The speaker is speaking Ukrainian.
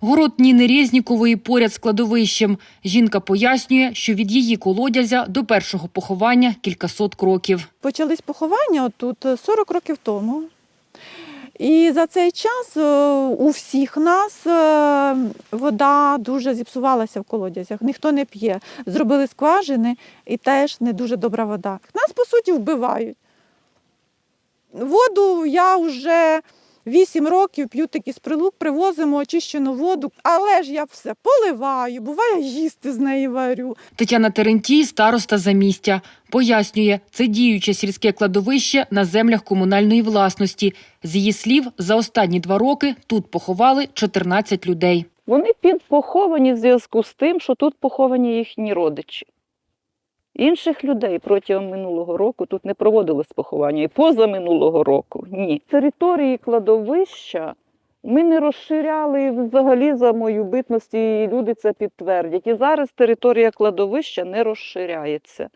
Город Ніни Резнікової поряд з кладовищем. Жінка пояснює, що від її колодязя до першого поховання кількасот кроків. Почались поховання отут е, 40 років тому. І за цей час е, у всіх нас е, вода дуже зіпсувалася в колодязях. Ніхто не п'є. Зробили скважини і теж не дуже добра вода. Нас, по суті, вбивають. Воду я вже 8 років п'ю такі з прилук, привозимо очищену воду, але ж я все поливаю, буває їсти з неї варю. Тетяна Терентій, староста замістя, пояснює, це діюче сільське кладовище на землях комунальної власності. З її слів, за останні два роки тут поховали 14 людей. Вони підпоховані в зв'язку з тим, що тут поховані їхні родичі. Інших людей протягом минулого року тут не проводилось поховання. І поза минулого року ні. Території кладовища ми не розширяли взагалі за мою битності, і люди це підтвердять. І зараз територія кладовища не розширяється.